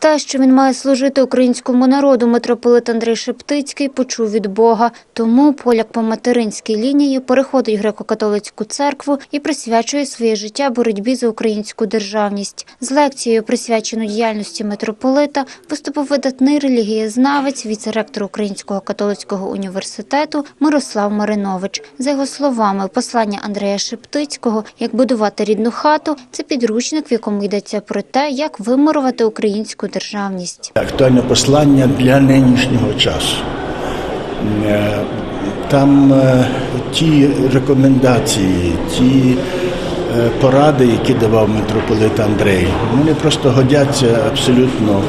Те, що він має служити українському народу, митрополит Андрей Шептицький почув від Бога. Тому поляк по материнській лінії переходить греко-католицьку церкву і присвячує своє життя боротьбі за українську державність. З лекцією, присвяченою діяльності митрополита, виступив видатний релігієзнавець, віце-ректор Українського католицького університету Мирослав Маринович. За його словами, послання Андрея Шептицького «Як будувати рідну хату» – це підручник, в якому йдеться про те, як вимурувати українську державність. Актуальне послання для нинішнього часу. Е, Там е, ті рекомендації, ті е, поради, які давав митрополит Андрей, вони просто годяться абсолютно.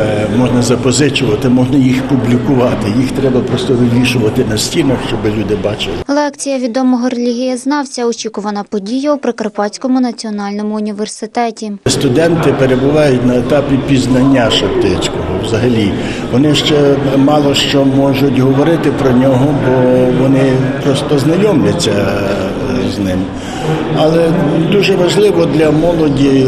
Е, Можна запозичувати, можна їх публікувати. Їх треба просто вивішувати на стінах, щоб люди бачили. Лекція відомого релігієзнавця – очікувана подія у Прикарпатському національному університеті. Студенти перебувають на етапі пізнання Шептицького взагалі. Вони ще мало що можуть говорити про нього, бо вони просто знайомляться з ним. Але дуже важливо для молоді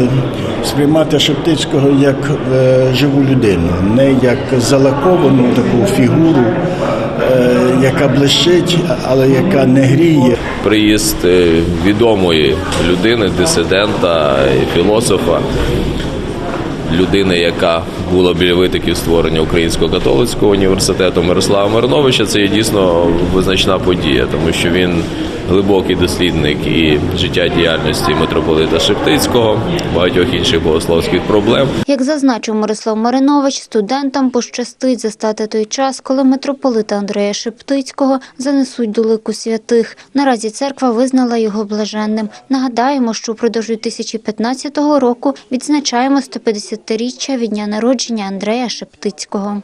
сприймати Шептицького як е, живу людину, не як залаковану таку фігуру, е, яка блищить, але яка не гріє. приїзд е, відомої людини, дисидента, філософа, людини, яка була біля витоків створення Українського католицького університету Мирослава Мироновича, це є дійсно визначна подія, тому що він глибокий дослідник і життя діяльності митрополита Шептицького, багатьох інших богословських проблем. Як зазначив Мирослав Маринович, студентам пощастить застати той час, коли митрополита Андрея Шептицького занесуть до лику святих. Наразі церква визнала його блаженним. Нагадаємо, що впродовж 2015 року відзначаємо 150-річчя від дня народження Андрея Шептицького.